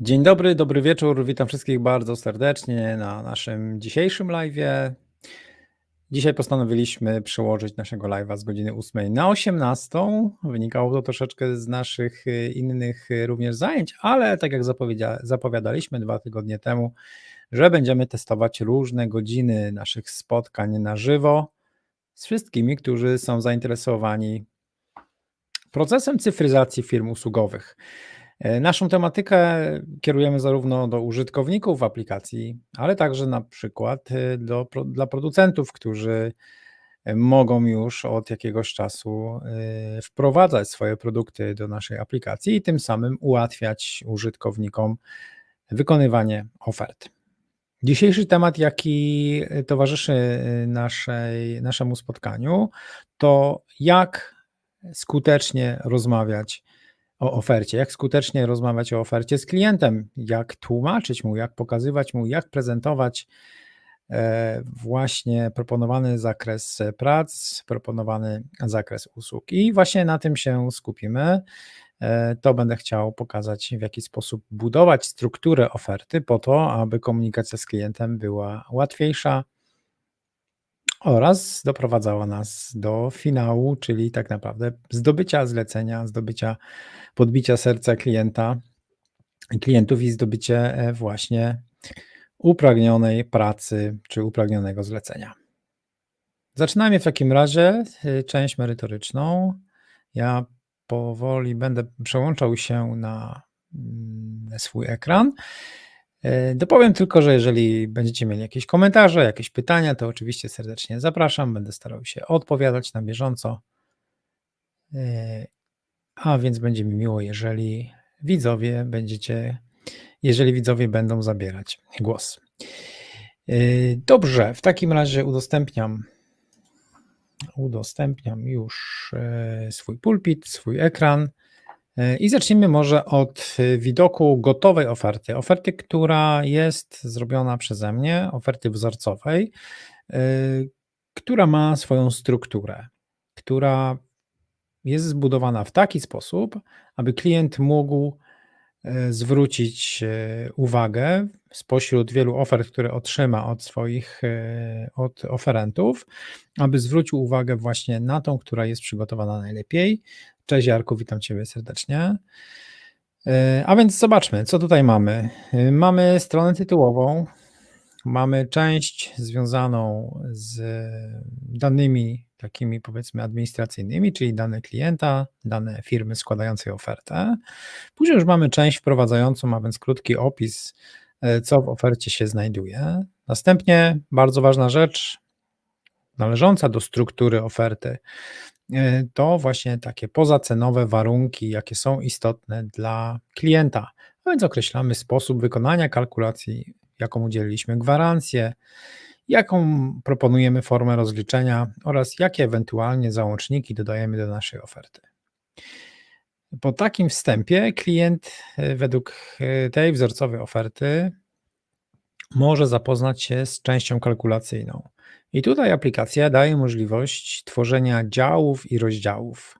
Dzień dobry, dobry wieczór. Witam wszystkich bardzo serdecznie na naszym dzisiejszym live'ie. Dzisiaj postanowiliśmy przełożyć naszego live'a z godziny 8 na 18. Wynikało to troszeczkę z naszych y, innych y, również zajęć, ale tak jak zapowiadaliśmy dwa tygodnie temu, że będziemy testować różne godziny naszych spotkań na żywo z wszystkimi, którzy są zainteresowani procesem cyfryzacji firm usługowych. E, naszą tematykę kierujemy zarówno do użytkowników aplikacji, ale także na przykład e, do, dla producentów, którzy e, mogą już od jakiegoś czasu wprowadzać swoje produkty do naszej aplikacji i tym samym ułatwiać użytkownikom wykonywanie ofert. Dzisiejszy temat, jaki towarzyszy naszej, naszemu spotkaniu, to jak skutecznie rozmawiać o ofercie, jak skutecznie rozmawiać o ofercie z klientem, jak tłumaczyć mu, jak pokazywać mu, jak prezentować e, właśnie proponowany zakres prac, proponowany zakres usług. I właśnie na tym się skupimy. E, To będę chciał pokazać, w jaki sposób budować strukturę oferty, po to, aby komunikacja z klientem była łatwiejsza oraz doprowadzała nas do finału, czyli tak naprawdę zdobycia zlecenia, zdobycia podbicia serca klienta, klientów i zdobycie e, właśnie upragnionej pracy czy upragnionego zlecenia. Zaczynamy w takim razie y, część merytoryczną. Ja powoli będę przełączał się na mm, swój ekran. E, Dopowiem tylko, że jeżeli będziecie mieli jakieś komentarze, jakieś pytania, to oczywiście serdecznie zapraszam. Będę starał się odpowiadać na bieżąco. E, A więc będzie mi miło, jeżeli widzowie będziecie, jeżeli widzowie będą zabierać głos. E, Dobrze, w takim razie udostępniam udostępniam już swój pulpit, swój ekran i zacznijmy może od e, widoku gotowej oferty. Oferty, która jest zrobiona przeze mnie, oferty wzorcowej, e, która ma swoją strukturę, która jest zbudowana w taki sposób, aby klient mógł e, zwrócić e, uwagę spośród wielu ofert, które otrzyma od swoich e, od oferentów, aby zwrócił uwagę właśnie na tą, która jest przygotowana najlepiej. Cześć Jarku, witam Ciebie serdecznie. E, A więc zobaczmy, co tutaj mamy. E, Mamy stronę tytułową, mamy część związaną z danymi takimi powiedzmy administracyjnymi, czyli dane klienta, dane firmy składającej ofertę. Później już mamy część wprowadzającą, a więc krótki opis, e, co w ofercie się znajduje. Następnie bardzo ważna rzecz, należąca do struktury oferty, to właśnie takie pozacenowe warunki, jakie są istotne dla klienta. A więc określamy sposób wykonania kalkulacji, jaką udzieliliśmy gwarancję, jaką proponujemy formę rozliczenia oraz jakie ewentualnie załączniki dodajemy do naszej oferty. Po takim wstępie klient e, według e, tej wzorcowej oferty może zapoznać się z częścią kalkulacyjną. I tutaj aplikacja daje możliwość tworzenia działów i rozdziałów.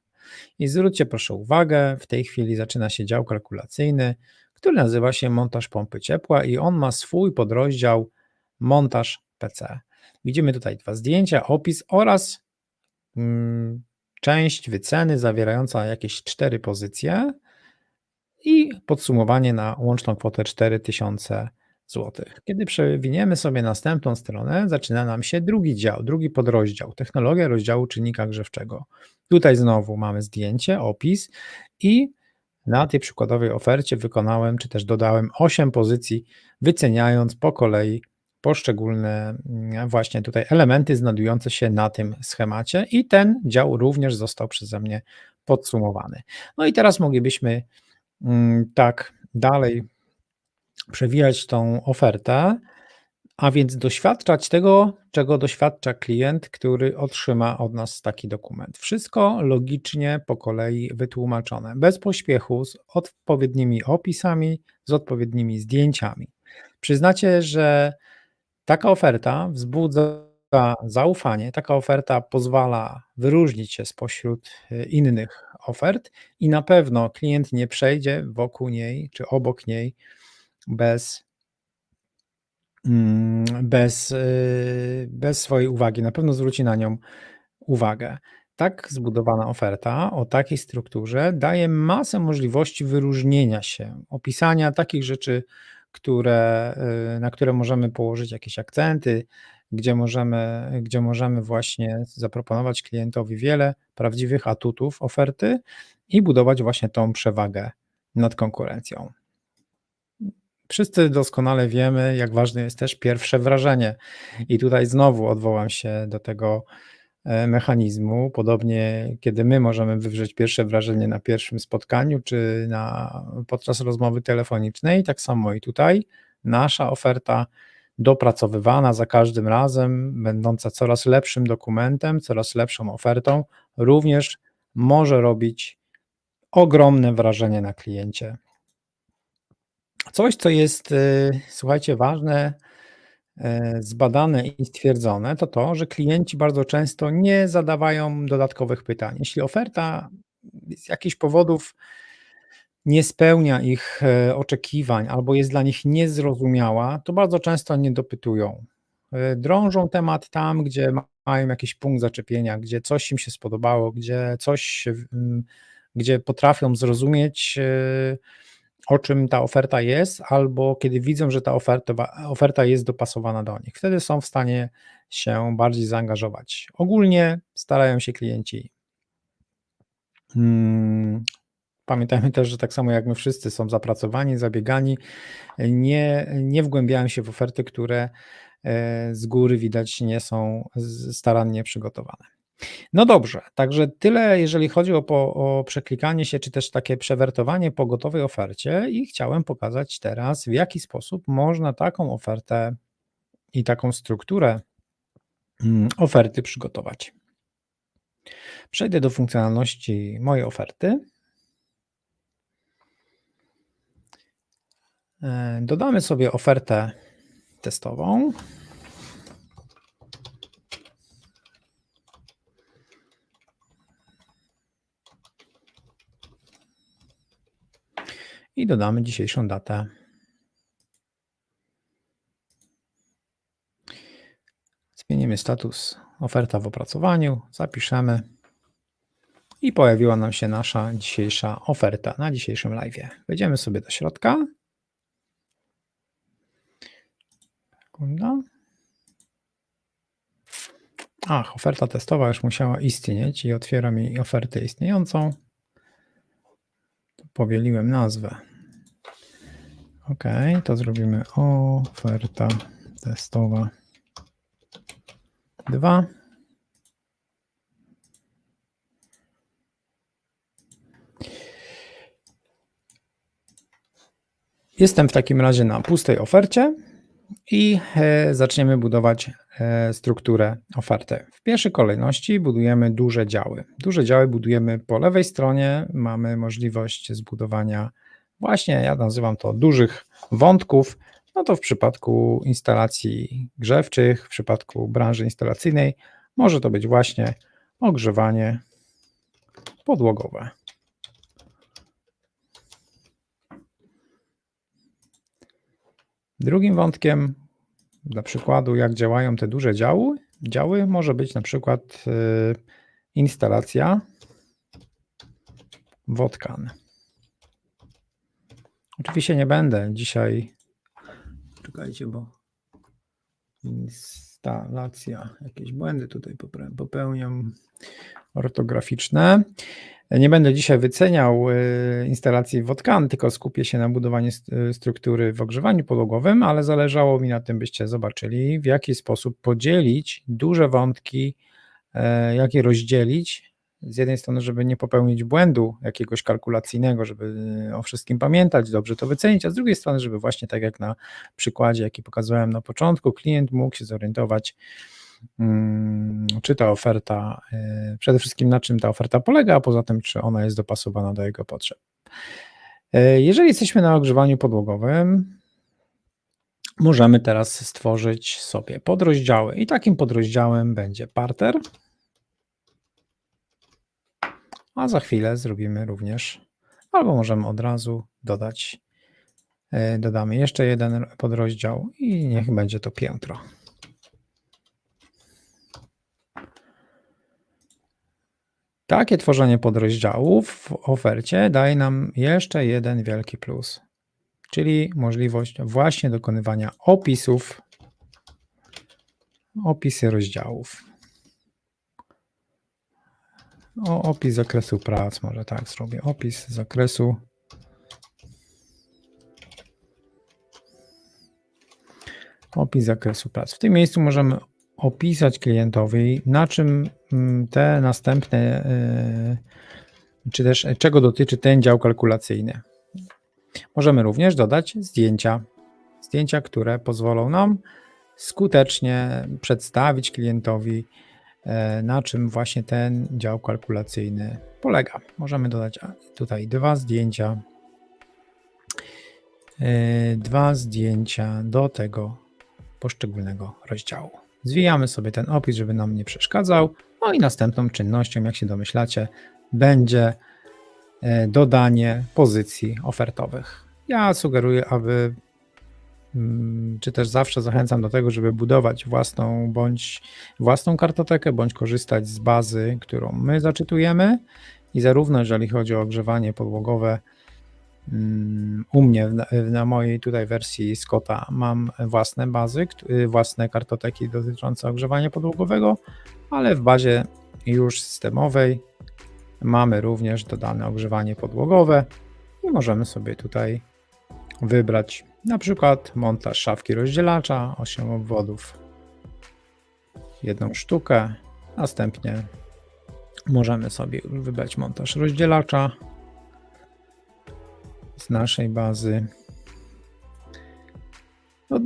I zwróćcie proszę uwagę, w tej chwili zaczyna się dział kalkulacyjny, który nazywa się montaż pompy ciepła i on ma swój podrozdział montaż PC. Widzimy tutaj dwa zdjęcia, opis oraz mm, część wyceny zawierająca jakieś cztery pozycje i podsumowanie na łączną kwotę 4000 zł. Kiedy przewiniemy sobie następną stronę, zaczyna nam się drugi dział, drugi podrozdział, technologia rozdziału czynnika grzewczego. Tutaj znowu mamy zdjęcie, opis i na tej przykładowej ofercie wykonałem, czy też dodałem 8 pozycji, wyceniając po kolei poszczególne mm, właśnie tutaj elementy znajdujące się na tym schemacie i ten dział również został przeze mnie podsumowany. No i teraz moglibyśmy mm, tak dalej przewijać tą ofertę, a więc doświadczać tego, czego doświadcza klient, który otrzyma od nas taki dokument. Wszystko logicznie po kolei wytłumaczone, bez pośpiechu, z odpowiednimi opisami, z odpowiednimi zdjęciami. Przyznacie, że taka oferta wzbudza zaufanie, taka oferta pozwala wyróżnić się spośród y, innych ofert i na pewno klient nie przejdzie wokół niej czy obok niej bez mm, bez, y, bez swojej uwagi. Na pewno zwróci na nią uwagę. Tak zbudowana oferta o takiej strukturze daje masę możliwości wyróżnienia się, opisania takich rzeczy, które, y, na które możemy położyć jakieś akcenty, gdzie możemy, gdzie możemy właśnie zaproponować klientowi wiele prawdziwych atutów oferty i budować właśnie tą przewagę nad konkurencją. Wszyscy doskonale wiemy, jak ważne jest też pierwsze wrażenie. I tutaj znowu odwołam się do tego e, mechanizmu. Podobnie, kiedy my możemy wywrzeć pierwsze wrażenie na pierwszym spotkaniu czy na, podczas rozmowy telefonicznej, tak samo i tutaj nasza oferta dopracowywana za każdym razem, będąca coraz lepszym dokumentem, coraz lepszą ofertą, również może robić ogromne wrażenie na kliencie. Coś, co jest, y, słuchajcie, ważne, e, zbadane i stwierdzone, to to, że klienci bardzo często nie zadawają dodatkowych pytań. Jeśli oferta z jakichś powodów nie spełnia ich e, oczekiwań albo jest dla nich niezrozumiała, to bardzo często nie dopytują. E, drążą temat tam, gdzie mają jakiś punkt zaczepienia, gdzie coś im się spodobało, gdzie coś, gdzie potrafią zrozumieć, e, o czym ta oferta jest, albo kiedy widzą, że ta oferta, oferta jest dopasowana do nich. Wtedy są w stanie się bardziej zaangażować. Ogólnie starają się klienci hmm, Pamiętajmy też, że tak samo jak my wszyscy są zapracowani, zabiegani, nie, nie wgłębiają się w oferty, które e, z góry widać nie są starannie przygotowane. No dobrze, także tyle, jeżeli chodzi o, po, o przeklikanie się, czy też takie przewertowanie po gotowej ofercie, i chciałem pokazać teraz, w jaki sposób można taką ofertę i taką strukturę mm, oferty przygotować. Przejdę do funkcjonalności mojej oferty. E, dodamy sobie ofertę testową. I dodamy dzisiejszą datę. Zmienimy status oferta w opracowaniu, zapiszemy i pojawiła nam się nasza dzisiejsza oferta na dzisiejszym live. Wejdziemy sobie do środka Sekunda. Ach, oferta testowa już musiała istnieć i otwiera mi ofertę istniejącą. Powieliłem nazwę. OK, to zrobimy oferta testowa 2. Jestem w takim razie na pustej ofercie i e, zaczniemy budować strukturę oferty. W pierwszej kolejności budujemy duże działy. Duże działy budujemy po lewej stronie. Mamy możliwość zbudowania właśnie, ja nazywam to dużych wątków. No to w przypadku instalacji grzewczych, w przypadku branży instalacyjnej, może to być właśnie ogrzewanie podłogowe. Drugim wątkiem, dla przykładu, jak działają te duże działy, działy może być na przykład y, instalacja wodkan. Oczywiście nie będę dzisiaj, czekajcie, bo instalacja, jakieś błędy tutaj popełniam ortograficzne. Nie będę dzisiaj wyceniał y, instalacji Wodkan, tylko skupię się na budowaniu y, struktury w ogrzewaniu podłogowym, ale zależało mi na tym, byście zobaczyli, w jaki sposób podzielić duże wątki, e, jak je rozdzielić. Z jednej strony, żeby nie popełnić błędu jakiegoś kalkulacyjnego, żeby o wszystkim pamiętać, dobrze to wycenić, a z drugiej strony, żeby właśnie tak jak na przykładzie, jaki pokazałem na początku, klient mógł się zorientować, Mm, czy ta oferta, y, przede wszystkim na czym ta oferta polega, a poza tym, czy ona jest dopasowana do jego potrzeb. Y, jeżeli jesteśmy na ogrzewaniu podłogowym, możemy teraz stworzyć sobie podrozdziały i takim podrozdziałem będzie parter, a za chwilę zrobimy również, albo możemy od razu dodać E, Dodamy jeszcze jeden podrozdział i niech będzie to piętro. Takie tworzenie podrozdziałów w ofercie daje nam jeszcze jeden wielki plus, czyli możliwość właśnie dokonywania opisów, opisy rozdziałów. O, opis zakresu prac, może tak zrobię. Opis zakresu opis zakresu prac. W tym miejscu możemy opisać klientowi, na czym mm, te następne, yy, czy też czego dotyczy ten dział kalkulacyjny. Możemy również dodać zdjęcia. Zdjęcia, które pozwolą nam skutecznie przedstawić klientowi, na czym właśnie ten dział kalkulacyjny polega. Możemy dodać tutaj dwa zdjęcia, e, dwa zdjęcia do tego poszczególnego rozdziału. Zwijamy sobie ten opis, żeby nam nie przeszkadzał. No i następną czynnością, jak się domyślacie, będzie e, dodanie pozycji ofertowych. Ja sugeruję, aby, mm, czy też zawsze zachęcam do tego, żeby budować własną bądź własną kartotekę, bądź korzystać z bazy, którą my zaczytujemy. I zarówno jeżeli chodzi o ogrzewanie podłogowe, Mm, u mnie na, na mojej tutaj wersji Scotta mam własne bazy, własne kartoteki dotyczące ogrzewania podłogowego, ale w bazie już systemowej mamy również dodane ogrzewanie podłogowe i możemy sobie tutaj wybrać na przykład montaż szafki rozdzielacza, 8 obwodów, jedną sztukę, następnie możemy sobie wybrać montaż rozdzielacza, z naszej bazy. No,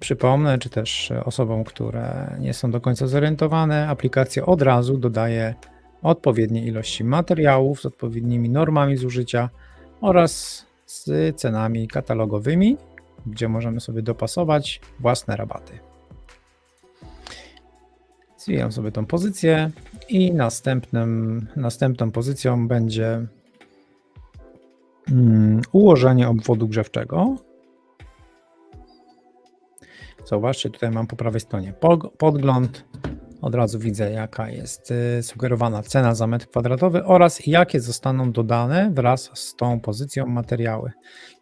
przypomnę, czy też osobom, które nie są do końca zorientowane, aplikacja od razu dodaje odpowiednie ilości materiałów z odpowiednimi normami zużycia oraz z cenami katalogowymi, gdzie możemy sobie dopasować własne rabaty. Zwijam sobie tą pozycję i następnym, następną pozycją będzie Mm, ułożenie obwodu grzewczego. Zobaczcie, tutaj mam po prawej stronie podgląd. Od razu widzę, jaka jest y, sugerowana cena za metr kwadratowy oraz jakie zostaną dodane wraz z tą pozycją materiały.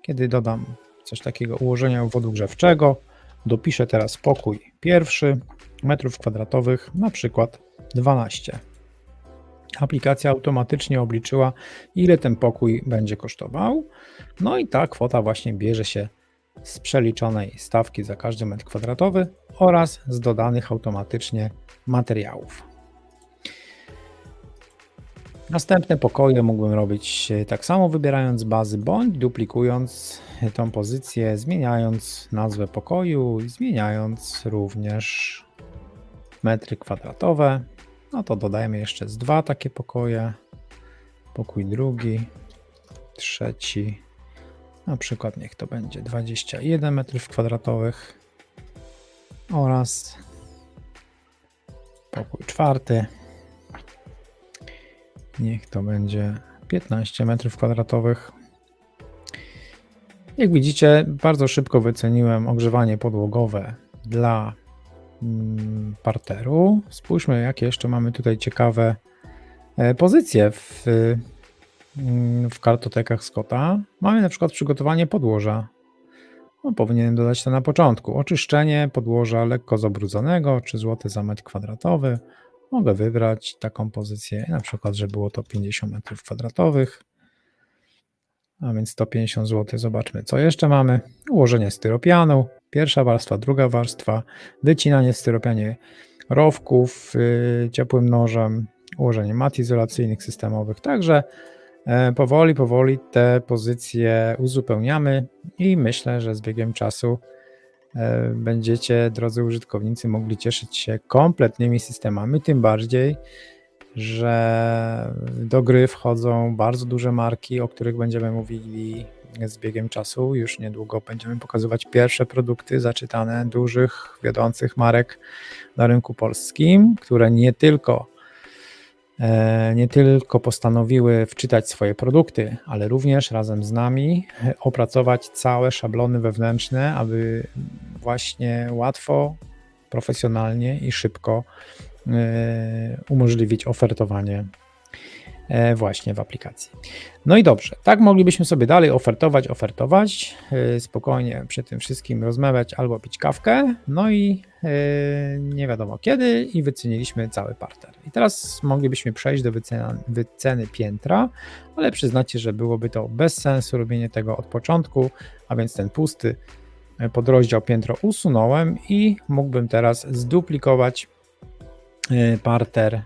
Kiedy dodam coś takiego ułożenia obwodu grzewczego, dopiszę teraz pokój pierwszy metrów kwadratowych, na przykład 12 aplikacja automatycznie obliczyła, ile ten pokój będzie kosztował. No i ta kwota właśnie bierze się z przeliczonej stawki za każdy metr kwadratowy oraz z dodanych automatycznie materiałów. Następne pokoje mógłbym robić tak samo wybierając bazy bądź duplikując tą pozycję, zmieniając nazwę pokoju i zmieniając również metry kwadratowe. No to dodajemy jeszcze z dwa takie pokoje. Pokój drugi, trzeci. Na przykład niech to będzie 21 m2 oraz pokój czwarty. Niech to będzie 15 m2. Jak widzicie, bardzo szybko wyceniłem ogrzewanie podłogowe dla Mm, parteru. Spójrzmy, jakie jeszcze mamy tutaj ciekawe e, pozycje w, w kartotekach Scotta. Mamy na przykład przygotowanie podłoża. No, powinienem dodać to na początku. Oczyszczenie podłoża lekko zabrudzonego, czy złoty za metr kwadratowy. Mogę wybrać taką pozycję, na przykład, że było to 50 metrów kwadratowych. A więc 150 zł. Zobaczmy, co jeszcze mamy. Ułożenie styropianu, Pierwsza warstwa, druga warstwa, wycinanie styropianie rowków yy, ciepłym nożem, ułożenie mat izolacyjnych systemowych. Także powoli, powoli te pozycje uzupełniamy i myślę, że z biegiem czasu e, będziecie, drodzy użytkownicy, mogli cieszyć się kompletnymi systemami, tym bardziej, że do gry wchodzą bardzo duże marki, o których będziemy mówili z biegiem czasu. Już niedługo będziemy pokazywać pierwsze produkty zaczytane dużych, wiodących marek na rynku polskim, które nie tylko e, nie tylko postanowiły wczytać swoje produkty, ale również razem z nami e, opracować całe szablony wewnętrzne, aby właśnie łatwo, profesjonalnie i szybko e, umożliwić ofertowanie E, właśnie w aplikacji. No i dobrze, tak moglibyśmy sobie dalej ofertować, ofertować, e, spokojnie przy tym wszystkim rozmawiać albo pić kawkę, no i e, nie wiadomo kiedy i wyceniliśmy cały parter. I teraz moglibyśmy przejść do wycena, wyceny piętra, ale przyznacie, że byłoby to bez sensu robienie tego od początku, a więc ten pusty podrozdział piętro usunąłem i mógłbym teraz zduplikować parter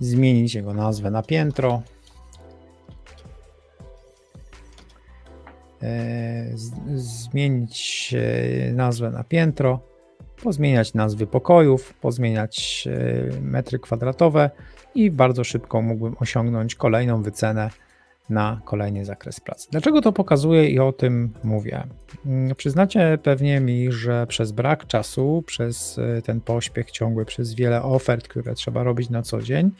zmienić jego nazwę na piętro. E, zmienić e, nazwę na piętro, pozmieniać nazwy pokojów, pozmieniać e, metry kwadratowe i bardzo szybko mógłbym osiągnąć kolejną wycenę na kolejny zakres pracy. Dlaczego to pokazuję i o tym mówię? Mm, przyznacie pewnie mi, że przez brak czasu, przez e, ten pośpiech ciągły, przez wiele ofert, które trzeba robić na co dzień,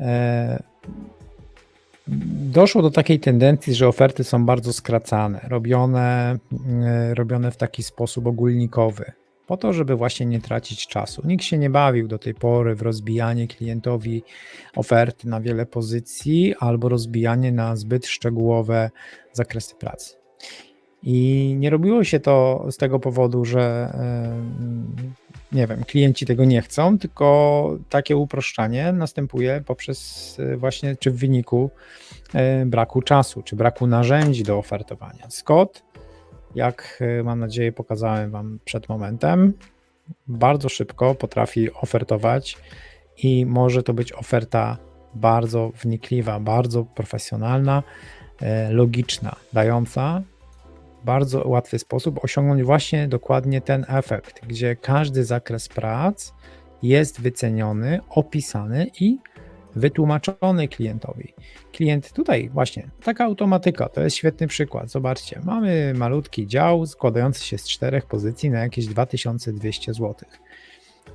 e, doszło do takiej tendencji, że oferty są bardzo skracane, robione, e, robione w taki sposób ogólnikowy po to, żeby właśnie nie tracić czasu. Nikt się nie bawił do tej pory w rozbijanie klientowi oferty na wiele pozycji albo rozbijanie na zbyt szczegółowe zakresy pracy. I nie robiło się to z tego powodu, że nie wiem, klienci tego nie chcą, tylko takie uproszczanie następuje poprzez e, właśnie, czy w wyniku e, braku czasu, czy braku narzędzi do ofertowania. Scott jak y, mam nadzieję pokazałem Wam przed momentem, bardzo szybko potrafi ofertować i może to być oferta bardzo wnikliwa, bardzo profesjonalna, e, logiczna, dająca w bardzo łatwy sposób osiągnąć właśnie dokładnie ten efekt, gdzie każdy zakres prac jest wyceniony, opisany i wytłumaczony klientowi. Klient tutaj właśnie, taka automatyka, to jest świetny przykład. Zobaczcie, mamy malutki dział składający się z czterech pozycji na jakieś 2200 zł.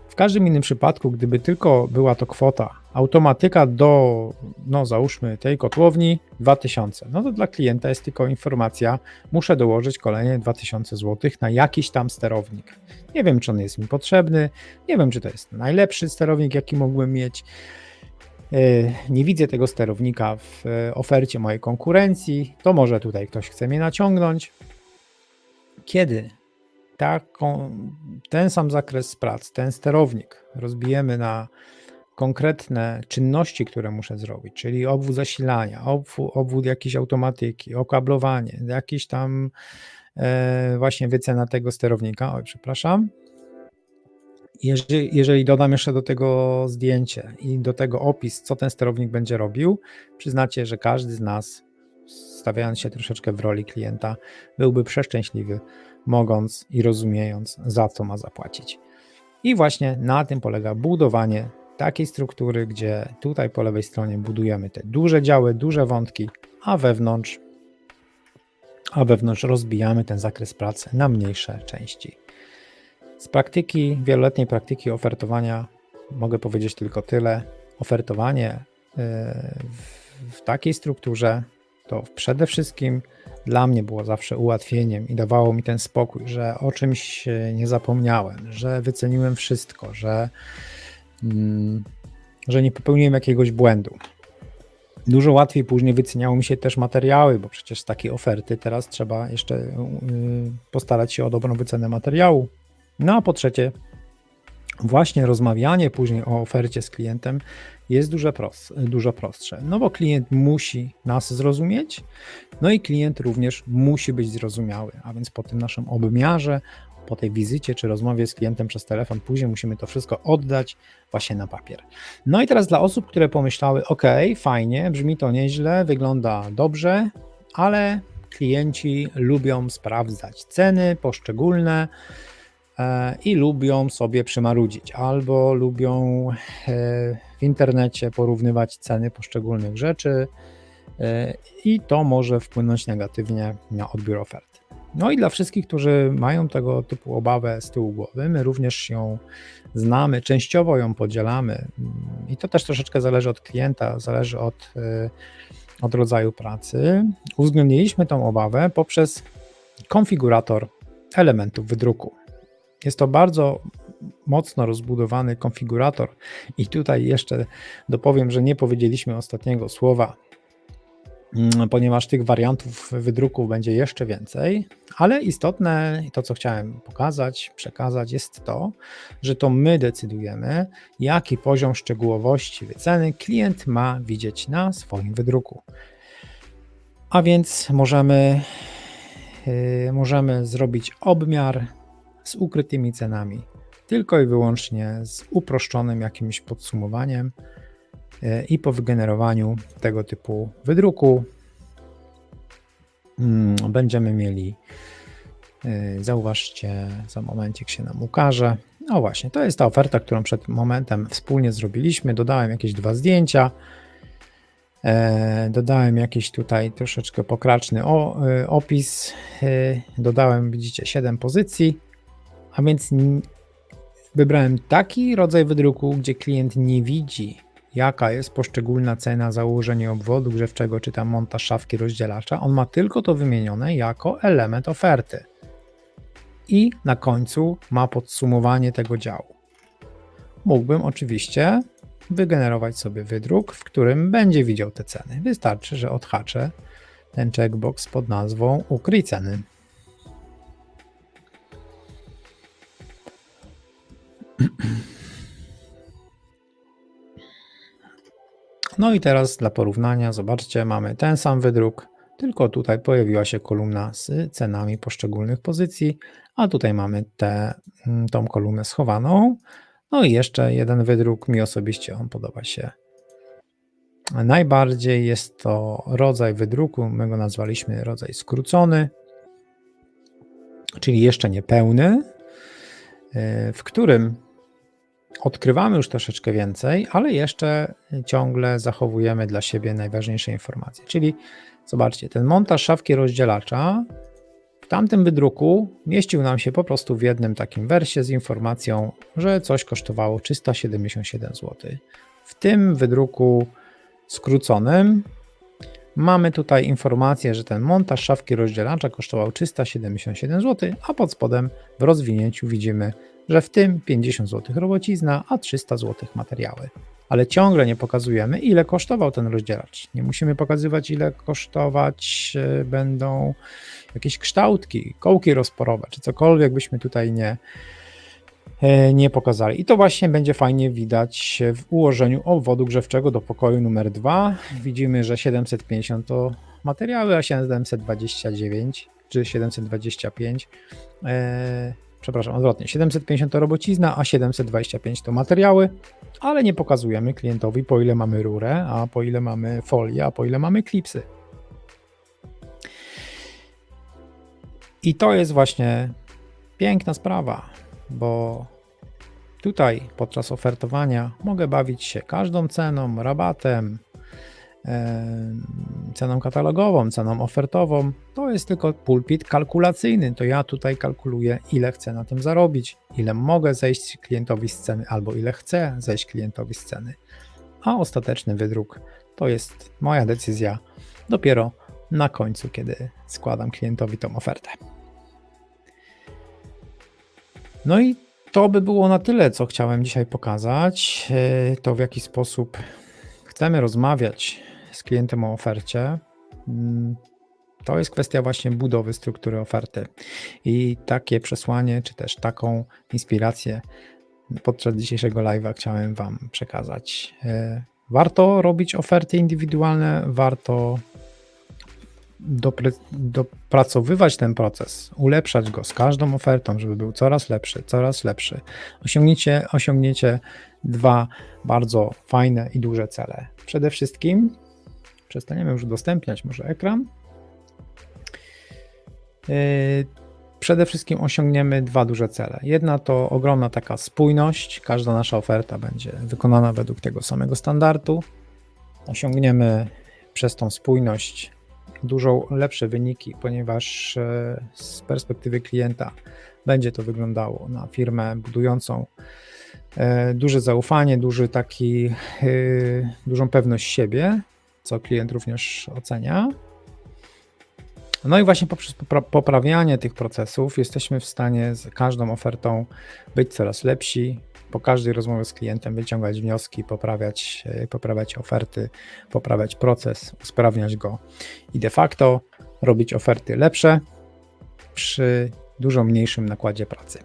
W każdym innym przypadku, gdyby tylko była to kwota, automatyka do, no załóżmy, tej kotłowni 2000, no to dla klienta jest tylko informacja, muszę dołożyć kolejne 2000 zł na jakiś tam sterownik. Nie wiem, czy on jest mi potrzebny, nie wiem, czy to jest najlepszy sterownik, jaki mógłbym mieć. E, nie widzę tego sterownika w e, ofercie mojej konkurencji, to może tutaj ktoś chce mnie naciągnąć. Kiedy taką, ten sam zakres prac, ten sterownik rozbijemy na konkretne czynności, które muszę zrobić, czyli obwód zasilania, obwód, obwód jakiejś automatyki, okablowanie, jakiś tam e, właśnie wycena tego sterownika, oj przepraszam, jeżeli, jeżeli dodam jeszcze do tego zdjęcie i do tego opis, co ten sterownik będzie robił, przyznacie, że każdy z nas, stawiając się troszeczkę w roli klienta, byłby przeszczęśliwy, mogąc i rozumiejąc, za co ma zapłacić. I właśnie na tym polega budowanie takiej struktury, gdzie tutaj po lewej stronie budujemy te duże działy, duże wątki, a wewnątrz, a wewnątrz rozbijamy ten zakres pracy na mniejsze części. Z praktyki, wieloletniej praktyki ofertowania mogę powiedzieć tylko tyle. Ofertowanie e, w takiej strukturze to przede wszystkim dla mnie było zawsze ułatwieniem i dawało mi ten spokój, że o czymś nie zapomniałem, że wyceniłem wszystko, że, mm, że nie popełniłem jakiegoś błędu. Dużo łatwiej później wyceniało mi się też materiały, bo przecież z takiej oferty teraz trzeba jeszcze y, postarać się o dobrą wycenę materiału, no a po trzecie, właśnie rozmawianie później o ofercie z klientem jest dużo, prost, dużo prostsze. No bo klient musi nas zrozumieć, no i klient również musi być zrozumiały, a więc po tym naszym obmiarze, po tej wizycie czy rozmowie z klientem przez telefon, później musimy to wszystko oddać właśnie na papier. No i teraz dla osób, które pomyślały, ok, fajnie, brzmi to nieźle, wygląda dobrze, ale klienci lubią sprawdzać ceny poszczególne, i lubią sobie przymarudzić, albo lubią e, w internecie porównywać ceny poszczególnych rzeczy e, i to może wpłynąć negatywnie na odbiór oferty. No i dla wszystkich, którzy mają tego typu obawę z tyłu głowy, my również ją znamy, częściowo ją podzielamy i to też troszeczkę zależy od klienta, zależy od, od rodzaju pracy. Uwzględniliśmy tą obawę poprzez konfigurator elementów wydruku. Jest to bardzo mocno rozbudowany konfigurator i tutaj jeszcze dopowiem, że nie powiedzieliśmy ostatniego słowa Mm, ponieważ tych wariantów wydruku będzie jeszcze więcej, ale istotne i to, co chciałem pokazać, przekazać, jest to, że to my decydujemy, jaki poziom szczegółowości wyceny klient ma widzieć na swoim wydruku. A więc możemy, yy, możemy zrobić obmiar z ukrytymi cenami, tylko i wyłącznie z uproszczonym jakimś podsumowaniem E, i po wygenerowaniu tego typu wydruku mm, będziemy mieli, e, zauważcie, za momencik się nam ukaże. No właśnie, to jest ta oferta, którą przed momentem wspólnie zrobiliśmy. Dodałem jakieś dwa zdjęcia. E, dodałem jakiś tutaj troszeczkę pokraczny opis. Dodałem, widzicie, 7 pozycji, a więc wybrałem taki rodzaj wydruku, gdzie klient nie widzi jaka jest poszczególna cena za ułożenie obwodu grzewczego czy tam montaż szafki rozdzielacza, on ma tylko to wymienione jako element oferty. I na końcu ma podsumowanie tego działu. Mógłbym oczywiście wygenerować sobie wydruk, w którym będzie widział te ceny. Wystarczy, że odhaczę ten checkbox pod nazwą ukryj ceny. No i teraz dla porównania, zobaczcie, mamy ten sam wydruk, tylko tutaj pojawiła się kolumna z cenami poszczególnych pozycji, a tutaj mamy tę mm, tą kolumnę schowaną. No i jeszcze jeden wydruk, mi osobiście on podoba się najbardziej. Jest to rodzaj wydruku, my go nazwaliśmy rodzaj skrócony, czyli jeszcze niepełny, y, w którym odkrywamy już troszeczkę więcej, ale jeszcze ciągle zachowujemy dla siebie najważniejsze informacje. Czyli zobaczcie, ten montaż szafki rozdzielacza w tamtym wydruku mieścił nam się po prostu w jednym takim wersie z informacją, że coś kosztowało 377 zł. W tym wydruku skróconym mamy tutaj informację, że ten montaż szafki rozdzielacza kosztował 377 zł, a pod spodem w rozwinięciu widzimy że w tym 50 zł robocizna, a 300 zł materiały. Ale ciągle nie pokazujemy, ile kosztował ten rozdzielacz. Nie musimy pokazywać, ile kosztować e, będą jakieś kształtki, kołki rozporowe, czy cokolwiek byśmy tutaj nie, e, nie pokazali. I to właśnie będzie fajnie widać w ułożeniu obwodu grzewczego do pokoju numer 2. Widzimy, że 750 to materiały, a 729 czy 725 przepraszam, odwrotnie, 750 to robocizna, a 725 to materiały, ale nie pokazujemy klientowi po ile mamy rurę, a po ile mamy folię, a po ile mamy klipsy. I to jest właśnie piękna sprawa, bo tutaj podczas ofertowania mogę bawić się każdą ceną, rabatem, ceną katalogową, ceną ofertową, to jest tylko pulpit kalkulacyjny. To ja tutaj kalkuluję, ile chcę na tym zarobić, ile mogę zejść klientowi z ceny, albo ile chcę zejść klientowi z ceny. A ostateczny wydruk to jest moja decyzja dopiero na końcu, kiedy składam klientowi tą ofertę. No i to by było na tyle, co chciałem dzisiaj pokazać. E, to w jaki sposób chcemy rozmawiać z klientem o ofercie, mm, to jest kwestia właśnie budowy struktury oferty. I takie przesłanie, czy też taką inspirację podczas dzisiejszego live'a chciałem Wam przekazać. E, warto robić oferty indywidualne, warto dopracowywać ten proces, ulepszać go z każdą ofertą, żeby był coraz lepszy, coraz lepszy. Osiągniecie, osiągniecie dwa bardzo fajne i duże cele. Przede wszystkim przestaniemy już udostępniać może ekran. Yy, przede wszystkim osiągniemy dwa duże cele. Jedna to ogromna taka spójność, każda nasza oferta będzie wykonana według tego samego standardu. Osiągniemy przez tą spójność dużo lepsze wyniki, ponieważ e, z perspektywy klienta będzie to wyglądało na firmę budującą e, duże zaufanie, duży taki, e, dużą pewność siebie, co klient również ocenia. No i właśnie poprzez popra- poprawianie tych procesów jesteśmy w stanie z każdą ofertą być coraz lepsi, po każdej rozmowie z klientem wyciągać wnioski, poprawiać, e, poprawiać oferty, poprawiać proces, usprawniać go i de facto robić oferty lepsze przy dużo mniejszym nakładzie pracy.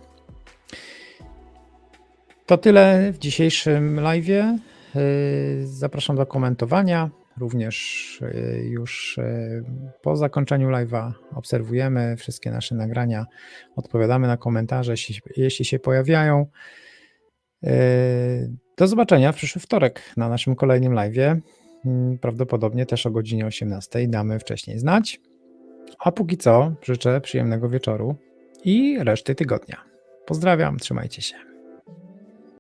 To tyle w dzisiejszym live. Zapraszam do komentowania. Również y, już y, po zakończeniu live'a obserwujemy wszystkie nasze nagrania, odpowiadamy na komentarze, jeśli, się pojawiają. Y, Do zobaczenia w przyszły wtorek na naszym kolejnym live'ie. Mm, Prawdopodobnie też o godzinie 18 damy wcześniej znać. A póki co życzę przyjemnego wieczoru i reszty tygodnia. Pozdrawiam, trzymajcie się.